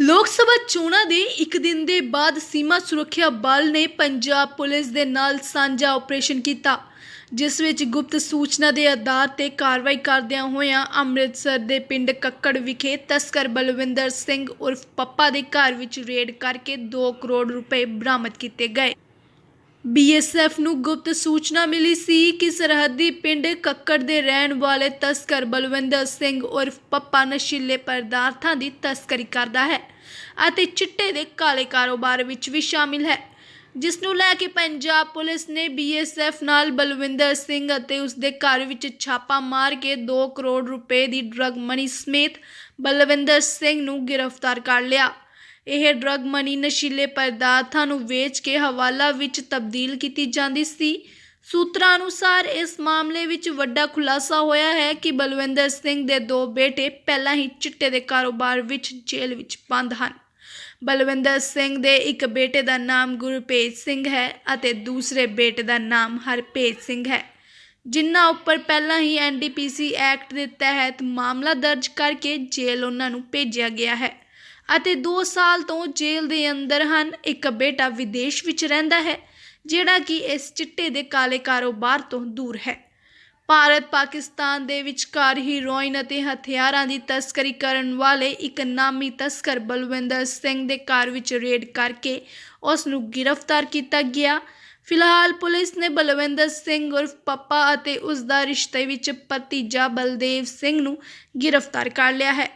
ਲੋਕ ਸਭਾ ਚੋਣਾਂ ਦੇ ਇੱਕ ਦਿਨ ਦੇ ਬਾਅਦ ਸੀਮਾ ਸੁਰੱਖਿਆ ਬਲ ਨੇ ਪੰਜਾਬ ਪੁਲਿਸ ਦੇ ਨਾਲ ਸਾਂਝਾ ਆਪਰੇਸ਼ਨ ਕੀਤਾ, ਜਿਸ ਵਿੱਚ ਗੁਪਤ ਸੂਚਨਾ ਦੇ ਆਧਾਰ ਤੇ ਕਾਰਵਾਈ ਕਰਦਿਆਂ ਹੋਇਆਂ ਅੰਮ੍ਰਿਤਸਰ ਦੇ ਪਿੰਡ ਕੱਕੜ ਵਿਖੇ ਤਸਕਰ ਬਲਵਿੰਦਰ ਸਿੰਘ ਉਰਫ ਪੱਪਾ ਦੇ ਘਰ ਵਿੱਚ ਰੇਡ ਕਰਕੇ 2 ਕਰੋੜ ਰੁਪਏ ਬਰਾਮਦ ਕੀਤੇ ਗਏ। ਬੀਐਸਐਫ ਨੂੰ ਗੁਪਤ ਸੂਚਨਾ ਮਿਲੀ ਸੀ ਕਿ ਸਰਹੱਦੀ ਪਿੰਡ ਕੱਕੜ ਦੇ ਰਹਿਣ ਵਾਲੇ ਤਸਕਰ ਬਲਵਿੰਦਰ ਸਿੰਘ ਉਰਫ ਪੱਪਾ ਨਸ਼ੀਲੇ ਪਦਾਰਥਾਂ ਦੀ ਤਸਕਰੀ ਕਰਦਾ ਹੈ ਅਤੇ ਚਿੱਟੇ ਦੇ ਕਾਲੇ ਕਾਰੋਬਾਰ ਵਿੱਚ ਵੀ ਸ਼ਾਮਿਲ ਹੈ, ਜਿਸ ਨੂੰ ਲੈ ਕੇ ਪੰਜਾਬ ਪੁਲਿਸ ਨੇ ਬੀਐਸਐਫ ਨਾਲ ਬਲਵਿੰਦਰ ਸਿੰਘ ਅਤੇ ਉਸ ਦੇ ਘਰ ਵਿੱਚ ਛਾਪਾ ਮਾਰ ਕੇ 2 ਕਰੋੜ ਰੁਪਏ ਦੀ ਡਰੱਗ ਮਨੀ ਸਮੇਤ ਬਲਵਿੰਦਰ ਸਿੰਘ ਨੂੰ ਗ੍ਰਿਫਤਾਰ ਕਰ ਲਿਆ। ਇਹ ਡਰੱਗ ਮਨੀ ਨਸ਼ੀਲੇ ਪਦਾਰਥਾਂ ਨੂੰ ਵੇਚ ਕੇ ਹਵਾਲਾ ਵਿੱਚ ਤਬਦੀਲ ਕੀਤੀ ਜਾਂਦੀ ਸੀ। ਸੂਤਰਾਂ ਅਨੁਸਾਰ ਇਸ ਮਾਮਲੇ ਵਿੱਚ ਵੱਡਾ ਖੁਲਾਸਾ ਹੋਇਆ ਹੈ ਕਿ ਬਲਵਿੰਦਰ ਸਿੰਘ ਦੇ ਦੋ ਬੇਟੇ ਪਹਿਲਾਂ ਹੀ ਚਿੱਟੇ ਦੇ ਕਾਰੋਬਾਰ ਵਿੱਚ ਜੇਲ੍ਹ ਵਿੱਚ ਬੰਦ ਹਨ। ਬਲਵਿੰਦਰ ਸਿੰਘ ਦੇ ਇੱਕ ਬੇਟੇ ਦਾ ਨਾਮ ਗੁਰਪ੍ਰੀਤ ਸਿੰਘ ਹੈ ਅਤੇ ਦੂਸਰੇ ਬੇਟੇ ਦਾ ਨਾਮ ਹਰਪ੍ਰੀਤ ਸਿੰਘ ਹੈ। ਜਿਨ੍ਹਾਂ ਉੱਪਰ ਪਹਿਲਾਂ ਹੀ ਐਨਡੀਪੀਸੀ ਐਕਟ ਦੇ ਤਹਿਤ ਮਾਮਲਾ ਦਰਜ ਕਰਕੇ ਜੇਲ੍ਹ ਉਹਨਾਂ ਨੂੰ ਭੇਜਿਆ ਗਿਆ ਹੈ। ਅਤੇ 2 ਸਾਲ ਤੋਂ ਜੇਲ੍ਹ ਦੇ ਅੰਦਰ ਹਨ। ਇੱਕ ਬੇਟਾ ਵਿਦੇਸ਼ ਵਿੱਚ ਰਹਿੰਦਾ ਹੈ, ਜਿਹੜਾ ਕਿ ਇਸ ਚਿੱਟੇ ਦੇ ਕਾਲੇ ਕਾਰੋਬਾਰ ਤੋਂ ਦੂਰ ਹੈ। ਭਾਰਤ ਪਾਕਿਸਤਾਨ ਦੇ ਵਿਚਕਾਰ ਹੀਰੋਇਨ ਅਤੇ ਹਥਿਆਰਾਂ ਦੀ ਤਸਕਰੀ ਕਰਨ ਵਾਲੇ ਇੱਕ ਨਾਮੀ ਤਸਕਰ ਬਲਵਿੰਦਰ ਸਿੰਘ ਦੇ ਘਰ ਵਿੱਚ ਰੇਡ ਕਰਕੇ ਉਸ ਨੂੰ ਗ੍ਰਿਫਤਾਰ ਕੀਤਾ ਗਿਆ। ਫਿਲਹਾਲ ਪੁਲਿਸ ਨੇ ਬਲਵਿੰਦਰ ਸਿੰਘ ਉਰਫ ਪੱਪਾ ਅਤੇ ਉਸ ਦਾ ਰਿਸ਼ਤੇ ਵਿੱਚ ਭਤੀਜਾ ਬਲਦੇਵ ਸਿੰਘ ਨੂੰ ਗ੍ਰਿਫਤਾਰ ਕਰ ਲਿਆ ਹੈ।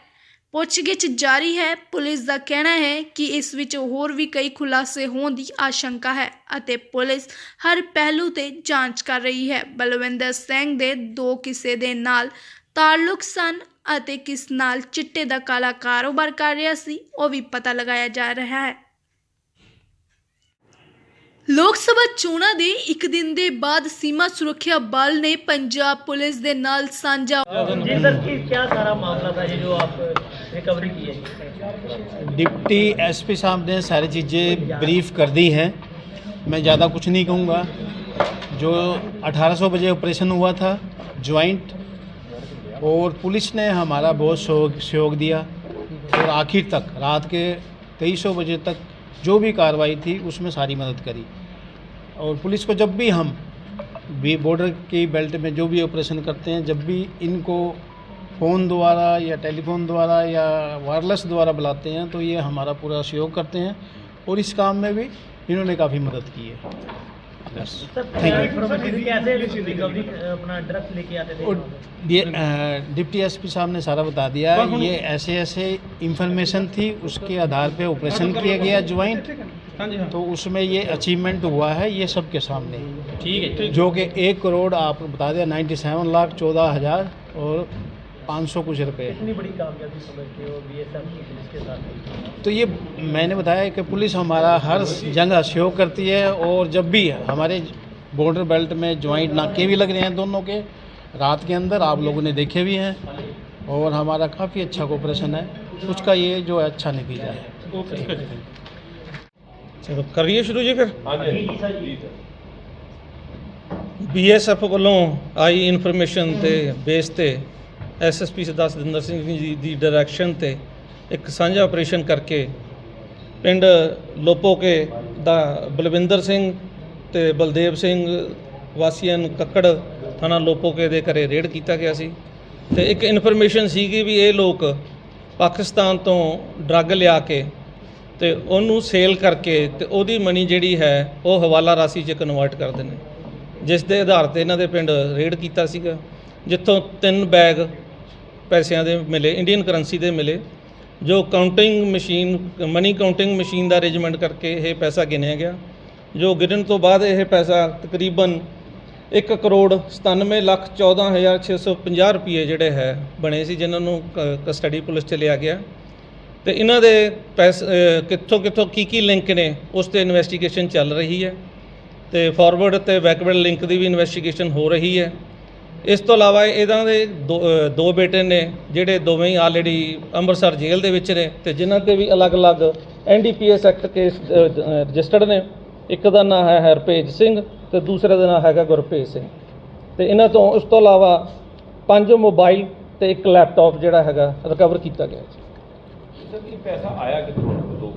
ਪੁੱਛਗਿੱਛ ਜਾਰੀ ਹੈ। ਪੁਲਿਸ ਦਾ ਕਹਿਣਾ ਹੈ ਕਿ ਇਸ ਵਿੱਚ ਹੋਰ ਵੀ ਕਈ ਖੁਲਾਸੇ ਹੋਣ ਦੀ ਆਸ਼ੰਕਾ ਹੈ ਅਤੇ ਪੁਲਿਸ ਹਰ ਪਹਿਲੂ ਤੇ ਜਾਂਚ ਕਰ ਰਹੀ ਹੈ। ਬਲਵਿੰਦਰ ਸਿੰਘ ਦੇ ਦੋ ਕਿਸੇ ਦੇ ਨਾਲ ਤਾਲੁਕ ਸਨ ਅਤੇ ਕਿਸ ਨਾਲ ਚਿੱਟੇ ਦਾ ਕਾਲਾ ਕਾਰੋਬਾਰ ਕਰ ਰਿਹਾ ਸੀ, ਉਹ ਵੀ ਪਤਾ ਲਗਾਇਆ ਜਾ ਰਿਹਾ ਹੈ। ਲੋਕ ਸਭਾ ਚੋਣਾਂ ਦੇ ਇੱਕ ਦਿਨ ਦੇ ਬਾਅਦ ਸੀਮਾ ਸੁਰੱਖਿਆ ਬਲ ਨੇ ਪੰਜਾਬ ਪੁਲਿਸ ਦੇ ਨਾਲ ਸਾਂਝਾ जी सर की क्या सारा मामला था ये जो आप रिकवरी की है डिप्टी एसपी साहब ने सारी चीज़ें ब्रीफ कर दी हैं मैं ज़्यादा कुछ नहीं कहूँगा जो 1800 बजे ऑपरेशन हुआ था ज्वाइंट और पुलिस ने हमारा बहुत सहयोग सहयोग दिया और आखिर तक रात के तेईस बजे तक जो भी कार्रवाई थी, उसमें सारी मदद करी। और पुलिस को जब भी हम भी बॉर्डर की बेल्ट में जो भी ऑपरेशन करते हैं, जब भी इनको फ़ोन द्वारा या टेलीफोन द्वारा या वायरलेस द्वारा बुलाते हैं तो ये हमारा पूरा सहयोग करते हैं। और इस काम में भी इन्होंने काफ़ी मदद की है। बस सर Thank you. information कैसे रिकवरी अपना ड्रग्स लेके आते थे? और ये डिप्टी एसपी साहब ने सारा बता दिया ये ऐसे ऐसे इंफॉर्मेशन थी उसके आधार पे ऑपरेशन किया गया ज्वाइंट तो उसमें ये अचीवमेंट हुआ है ये सबके सामने। ठीक है जो कि एक करोड़ आप बता दिया नाइन्टी सेवन लाख चौदह हज़ार और पाँच सौ कुछ रुपए इतनी बड़ी कामयाबी समझते हो बीएसएफ की पुलिस के साथ तो ये मैंने बताया कि पुलिस हमारा हर जगह सहयोग करती है और जब भी हमारे बॉर्डर बेल्ट में ज्वाइंट नाके भी लग रहे हैं दोनों के रात के अंदर आप लोगों ने देखे भी हैं और हमारा काफ़ी अच्छा कोऑपरेशन है उसका ये जो है अच्छा नतीजा है ਚਲੋ ਕਰੀਏ ਸ਼ੁਰੂ ਜੀ ਫਿਰ जी जी सर जी ਬੀਐਸਐਫ ਵੱਲੋਂ ਆਈ ਇਨਫੋਰਮੇਸ਼ਨ ਤੇ ਬੇਸ ਤੇ ਐਸਐਸਪੀ ਸਰਦਾਰ ਸਤਿੰਦਰ ਸਿੰਘ ਜੀ ਦੀ ਡਾਇਰੈਕਸ਼ਨ ਤੇ ਇੱਕ ਸਾਂਝਾ ਆਪਰੇਸ਼ਨ ਕਰਕੇ ਪਿੰਡ ਲੋਪੋਕੇ ਦਾ ਬਲਵਿੰਦਰ ਸਿੰਘ ਤੇ ਬਲਦੇਵ ਸਿੰਘ ਵਾਸੀਆਂ ਨੂੰ ਕੱਕੜ ਥਾਣਾ ਲੋਪੋਕੇ ਦੇ ਘਰੇ ਰੇਡ ਕੀਤਾ ਗਿਆ ਸੀ ਤੇ ਇੱਕ ਇਨਫੋਰਮੇਸ਼ਨ ਸੀਗੀ ਵੀ ਇਹ ਲੋਕ ਪਾਕਿਸਤਾਨ ਤੋਂ ਡਰੱਗ ਲਿਆ ਕੇ ਤੇ ਉਹਨੂੰ ਸੇਲ ਕਰਕੇ ਤੇ ਉਹਦੀ ਮਨੀ ਜਿਹੜੀ ਹੈ ਉਹ ਹਵਾਲਾ ਰਾਸ਼ੀ 'ਚ ਕਨਵਰਟ ਕਰਦੇ ਨੇ, ਜਿਸ ਦੇ ਆਧਾਰ ਤੇ ਇਹਨਾਂ ਦੇ ਪਿੰਡ ਰੇਡ ਕੀਤਾ ਸੀਗਾ, ਜਿੱਥੋਂ ਤਿੰਨ ਬੈਗ ਪੈਸਿਆਂ ਦੇ ਮਿਲੇ ਇੰਡੀਅਨ ਕਰੰਸੀ ਦੇ ਮਿਲੇ, ਜੋ counting machine money counting machine ਦਾ ਅਰੇਂਜਮੈਂਟ ਕਰਕੇ ਇਹ ਪੈਸਾ ਗਿਣਿਆ ਗਿਆ, ਜੋ ਗਿਣਨ ਤੋਂ ਬਾਅਦ ਇਹ ਪੈਸਾ ਤਕਰੀਬਨ 1 ਕਰੋੜ 97 ਲੱਖ 14650 ਰੁਪਏ ਜਿਹੜੇ ਹੈ, ਬਣੇ ਸੀ, ਜਿਨ੍ਹਾਂ ਨੂੰ ਕਸਟਡੀ ਪੁਲਿਸ ਚ ਲਿਆ ਗਿਆ। ਤੇ ਇਹਨਾਂ ਦੇ ਪੈਸ ਕਿੱਥੋਂ ਕਿੱਥੋਂ ਕੀ ਕੀ ਲਿੰਕ ਨੇ, ਉਸ ਤੇ ਇਨਵੈਸਟੀਗੇਸ਼ਨ ਚੱਲ ਰਹੀ ਹੈ। ਤੇ ਫਾਰਵਰਡ ਤੇ ਬੈਕਵਰਡ ਲਿੰਕ ਦੀ ਵੀ ਇਨਵੈਸਟੀਗੇਸ਼ਨ ਹੋ ਰਹੀ ਹੈ। ਇਸ ਤੋਂ ਇਲਾਵਾ ਇਹਨਾਂ ਦੇ ਦੋ ਬੇਟੇ ਨੇ ਜਿਹੜੇ ਦੋਵੇਂ ਹੀ ਆਲਰੇਡੀ ਅੰਮ੍ਰਿਤਸਰ ਜੇਲ੍ਹ ਦੇ ਵਿੱਚ ਨੇ ਤੇ ਜਿਨ੍ਹਾਂ ਤੇ ਵੀ ਅਲੱਗ-ਅਲੱਗ ਐਨਡੀਪੀਐਸ ਐਕਟ ਕੇਸ ਰਜਿਸਟਰਡ ਨੇ। ਇੱਕ ਦਾ ਨਾਮ ਹੈ ਹਰਪੇਜ ਸਿੰਘ ਤੇ ਦੂਸਰੇ ਦਾ ਨਾਮ ਹੈਗਾ ਗੁਰਪ੍ਰੀਤ ਸਿੰਘ। ਤੇ ਇਹਨਾਂ ਤੋਂ ਉਸ ਤੋਂ ਇਲਾਵਾ ਪੰਜ ਮੋਬਾਈਲ ਤੇ ਇੱਕ ਲੈਪਟਾਪ ਜਿਹੜਾ ਹੈਗਾ ਰਿਕਵਰ ਕੀਤਾ ਗਿਆ ਜੀ। ਇਹ ਪੈਸਾ ਆਇਆ ਕਿੱਥੋਂ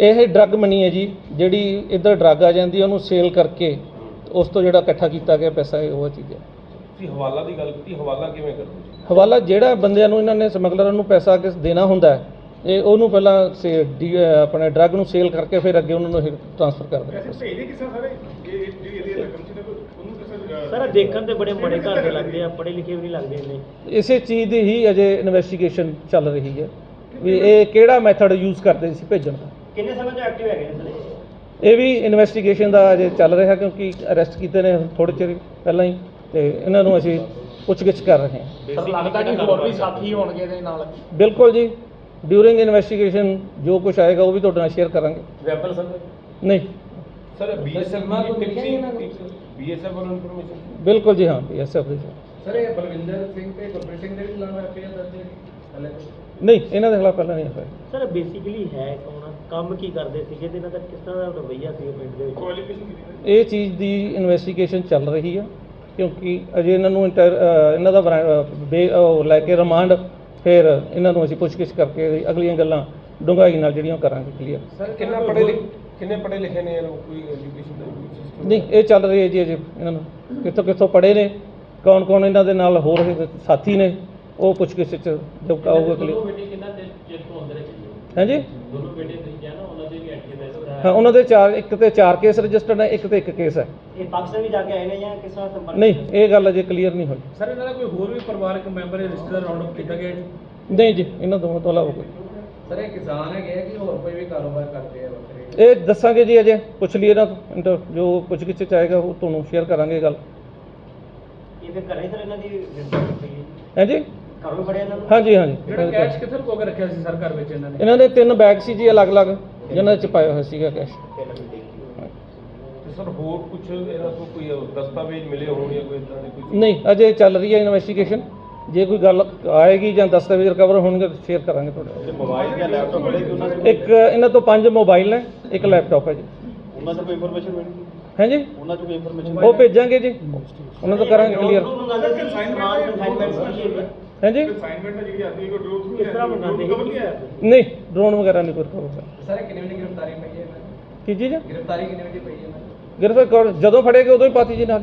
ਇਹ ਡਰੱਗ ਮਨੀ ਹੈ ਜੀ ਜਿਹੜੀ ਇੱਧਰ ਡਰੱਗ ਆ ਜਾਂਦੀ ਉਹਨੂੰ ਸੇਲ ਕਰਕੇ ਉਸ ਤੋਂ ਜਿਹੜਾ ਇਕੱਠਾ ਕੀਤਾ ਗਿਆ ਪੈਸਾ ਹੈ ਉਹ ਚੀਜ਼ ਹੈ। ਤੁਸੀਂ ਹਵਾਲਾ ਦੀ ਗੱਲ ਕੀਤੀ ਹਵਾਲਾ ਕਿਵੇਂ ਕਰਦੇ ਹੋ ਹਵਾਲਾ ਜਿਹੜਾ ਬੰਦਿਆਂ ਨੂੰ ਇਹਨਾਂ ਨੇ ਸਮਗਲਰਾਂ ਨੂੰ ਪੈਸਾ ਕਿਸ ਦੇਣਾ ਹੁੰਦਾ ਹੈ ਇਹ ਉਹਨੂੰ ਪਹਿਲਾਂ ਸੇ ਡੀ- ਅਹ ਆਪਣੇ ਡਰੱਗ ਨੂੰ ਸੇਲ ਕਰਕੇ ਫਿਰ ਅੱਗੇ ਉਹਨਾਂ ਨੂੰ ਟ੍ਰਾਂਸਫਰ ਕਰ ਦਿੰਦੇ ਸਰ? ਦੇਖਣ ਤੇ ਬੜੇ ਬੜੇ ਘਰ ਦੇ ਲੱਗਦੇ ਆ ਪੜ੍ਹੇ ਲਿਖੇ ਵੀ ਨਹੀਂ ਲੱਗਦੇ ਇੰਨੇ। ਇਸੇ ਚੀਜ਼ ਦੀ ਹੀ ਅਜੇ ਇਨਵੈਸਟੀਗੇਸ਼ਨ ਚੱਲ ਰਹੀ ਹੈ ਵੀ ਇਹ ਕਿਹੜਾ ਮੈਥਡ ਯੂਜ਼ ਕਰਦੇ ਸੀ ਭੇਜਣ ਦਾ। ਕਿੰਨੇ ਸਮੇਂ ਤੋਂ ਐਕਟਿਵ ਹੈਗੇ ਨੇ ਸਰ? ਇਹ ਵੀ ਇਨਵੈਸਟੀਗੇਸ਼ਨ ਦਾ ਅਜੇ ਚੱਲ ਰਿਹਾ ਕਿਉਂਕਿ ਅਰੈਸਟ ਕੀਤੇ ਨੇ ਥੋੜੇ ਚਿਰ ਪਹਿਲਾਂ ਹੀ। ਤੇ ਇਹਨਾਂ ਨੂੰ ਅਸੀਂ ਪੁੱਛਗਿੱਛ ਕਰ ਰਹੇ ਹਾਂ। ਸਰ ਲੱਗਦਾ ਕਿ ਹੋਰ ਵੀ ਸਾਥੀ ਹੋਣਗੇ ਇਹਦੇ ਨਾਲ? ਬਿਲਕੁਲ ਜੀ। ਡਿਊਰਿੰਗ ਇਨਵੈਸਟੀਗੇਸ਼ਨ ਜੋ ਕੁਝ ਆਏਗਾ ਉਹ ਵੀ ਤੁਹਾਡੇ ਨਾਲ ਸ਼ੇਅਰ ਕਰਾਂਗੇ। Weapon sir? ਨਹੀਂ। ਸਰ ਬੀਐਸਐਫ ਨੂੰ ਬੀਐਸਐਫ ਵੱਲੋਂ ਇਨਫੋਰਮੇਸ਼ਨ ਬਿਲਕੁਲ ਜੀ ਹਾਂ ਐਸਐਫ ਦੇ ਸਰ ਇਹ ਬਲਵਿੰਦਰ ਸਿੰਘ ਤੇ ਗੁਰਪ੍ਰੀਤ ਸਿੰਘ ਦੇ ਖਿਲਾਫ ਐਫਆਈਆਰ ਦਰਜ ਹੈ ਨਹੀਂ ਇਹਨਾਂ ਦੇ ਖਿਲਾਫ ਪਹਿਲਾਂ ਨਹੀਂ ਹੋਇਆ ਸਰ ਬੇਸਿਕਲੀ ਹੈ ਕੌਣ? ਕੰਮ ਕੀ ਕਰਦੇ ਸੀਗੇ ਤੇ ਇਹਨਾਂ ਦਾ ਕਿਸ ਤਰ੍ਹਾਂ ਦਾ ਰਵੱਈਆ ਸੀ ਪਿੰਡ ਦੇ ਵਿੱਚ? ਇਹ ਚੀਜ਼ ਦੀ ਇਨਵੈਸਟੀਗੇਸ਼ਨ ਚੱਲ ਰਹੀ ਆ। ਕਿਉਂਕਿ ਅਜੇ ਇਹਨਾਂ ਨੂੰ ਇੰਟਰ- ਇਹਨਾਂ ਦਾ ਬਰਾ- ਅਹ ਬੇ- ਉਹ ਲੈ ਕੇ ਰਿਮਾਂਡ ਫਿਰ ਇਹਨਾਂ ਨੂੰ ਅਸੀਂ ਪੁੱਛਗਿੱਛ ਕਰਕੇ ਅਗਲੀਆਂ ਗੱਲਾਂ ਡੂੰਘਾਈ ਨਾਲ ਜਿਹੜੀਆਂ ਉਹ ਕਰਾਂਗੇ ਕਲੀਅਰ ਸਰ ਕਿੰਨਾ ਲਿਖੇ ਕਿੰਨੇ ਪੜ੍ਹੇ ਲਿਖੇ ਨੇ ਇਹ ਲੋਕ ਕੋਈ ਐਜੂਕੇਸ਼ਨ ਦਾ system? ਨਹੀਂ ਇਹ ਚੱਲ ਰਹੀ ਹੈ ਜੀ ਅਜੇ ਇਹਨਾਂ ਨੂੰ। ਕਿੱਥੋਂ ਕਿੱਥੋਂ ਪੜ੍ਹੇ ਨੇ? ਕੌਣ ਕੌਣ ਇਹਨਾਂ ਦੇ ਨਾਲ ਹੋਰ ਇਹ ਸਾਥੀ ਨੇ? ਉਹ ਪੁੱਛਗਿੱਛ ਚ ਜੋ ਆਊਗਾ ਕਲੀਅਰ ਬੇਟੇ ਕਿੰਨਾ ਚਿਰ ਤੋਂ ਅੰਦਰ ਹੈ ਹਾਂਜੀ? ਦੋਨੋਂ ਬੇਟੇ ਤੁਸੀਂ ਕਿਹਾ ਨਾ ਉਹਨਾਂ ਦੇ ਵੀ ਐਕਟਿਵ ਹਾਂ ਉਹਨਾਂ ਦੇ ਚਾਰ ਇੱਕ ਤੇ ਚਾਰ ਕੇਸ ਰਜਿਸਟਰਡ ਹੈ ਇੱਕ ਤੇ ਇੱਕ ਕੇਸ ਹੈ। ਇਹ ਪਾਕਿਸਤਾਨ ਵੀ ਜਾ ਕੇ ਆਏ ਨੇ ਜਾਂ ਕਿਸ ਤਰ੍ਹਾਂ ਸੰਪਰਕ ਨਹੀਂ ਇਹ ਗੱਲ ਅਜੇ ਕਲੀਅਰ ਨਹੀਂ ਹੋਈ। ਸਰ ਇਹਨਾਂ ਦਾ ਕੋਈ ਹੋਰ ਵੀ ਪਰਿਵਾਰਕ ਮੈਂਬਰ ਹੈ ਰਿਸ਼ਤੇਦਾਰ ਰਾਉਂਡ ਅਪ ਕੀਤਾ ਗਿਆ ਜੀ? ਨਹੀਂ ਜੀ ਇਹਨਾਂ ਦੋਵਾਂ ਤੋਂ ਇਲਾਵਾ ਕੋਈ। ਸਰ ਇਹ ਕਿਸਾਨ ਹੈਗੇ ਕਿ ਹੋਰ ਕੋਈ ਵੀ ਕਾਰੋਬਾਰ ਕਰਦੇ ਆ ਵੱਖਰੇ? ਇਹ ਦੱਸਾਂਗੇ ਜੀ ਅਜੇ ਪੁੱਛ ਲਈਏ ਨਾ ਇੰਟਰ ਜੋ ਪੁੱਛ ਗਿੱਛ ਚ ਆਏਗਾ ਉਹ ਤੁਹਾਨੂੰ ਸ਼ੇਅਰ ਕਰਾਂਗੇ ਗੱਲ। ਇਹ ਫਿਰ ਘਰੇ ਸਰ ਇਹਨਾਂ ਦੀ ਹੈ ਹਾਂਜੀ ਘਰੋਂ ਫੜਿਆ ਇਹਨਾਂ ਨੂੰ? ਹਾਂਜੀ ਹਾਂਜੀ। ਜਿਹੜਾ ਕੈਸ਼ ਕਿੱਥੇ ਲੁਕੋ ਕੇ ਰੱਖਿਆ ਸੀ ਸਰ ਘਰ ਵਿੱਚ ਇਹਨਾਂ ਨੇ? ਇਹਨਾਂ ਦੇ ਤਿੰਨ ਬੈਗ ਸੀ ਜੀ ਅਲੱਗ-ਅਲੱਗ ਜਿਨ੍ਹਾਂ ਚ ਪਾਇਆ ਹੋਇਆ ਸੀਗਾ ਕੈਸ਼ ਤੇ ਸਰ ਹੋਰ ਕੁਝ ਇਹਨਾਂ ਤੋਂ ਕੋਈ ਦਸਤਾਵੇਜ਼ ਮਿਲੇ ਹੋਣ ਜਾਂ ਕੋਈ ਇਦਾਂ ਦੀ ਕੋਈ? ਨਹੀਂ ਅਜੇ ਚੱਲ ਰਹੀ ਹੈ ਇਨਵੈਸਟੀਗੇਸ਼ਨ ਜੇ ਕੋਈ ਗੱਲ ਆਏਗੀ ਜਾਂ ਦਸਤਾਵੇਜ਼ ਰਿਕਵਰ ਹੋਣਗੇ ਤਾਂ ਸ਼ੇਅਰ ਕਰਾਂਗੇ ਤੁਹਾਡੇ ਨਾਲ। ਮੋਬਾਈਲ ਜਾਂ ਲੈਪਟਾਪ ਬੜੇ ਕਿ ਉਹਨਾਂ ਇੱਕ ਇਹਨਾਂ ਤੋਂ ਪੰਜ ਮੋਬਾਈਲ ਨੇ ਇੱਕ ਲੈਪਟਾਪ ਹੈ ਜੀ। ਉਹਨਾਂ ਤੋਂ ਕੋਈ ਇਨਫੋਰਮੇਸ਼ਨ ਮਿਲੀ? ਹਾਂਜੀ ਉਹਨਾਂ ਤੋਂ ਕੋਈ ਇਨਫੋਰਮੇਸ਼ਨ ਉਹ ਭੇਜਾਂਗੇ ਜੀ। ਉਹਨਾਂ ਤੋਂ ਕਰਾਂਗੇ ਕਲੀਅਰ ਉਹ ਮੰਗਾਉਂਦੇ ਸੀ ਸਮਾਨ ਕਨਸਾਈਨਮੈਂਟ ਸੀ ਇਹ ਹਾਂਜੀ ਕਿਸ ਤਰ੍ਹਾਂ ਮੰਗਾਉਂਦੇ ਸੀ। ਨਹੀਂ ਡਰੋਨ ਵਗੈਰਾ ਨਹੀਂ ਕੋਈ। ਸਰ ਕਿੰਨੇ ਵਜੇ ਗ੍ਰਿਫਤਾਰੀ ਪਈ ਹੈ ਕੀ ਚੀਜ਼? ਗ੍ਰਿਫਤਾਰੀ ਕਿੰਨੇ ਵਜੇ ਪਈ ਹੈ ਗ੍ਰਿਫਤਾਰ ਜਦੋਂ ਫੜੇਗੇ ਉਦੋਂ ਹੀ ਪਾਤੀ ਜੀ ਨਾਲ।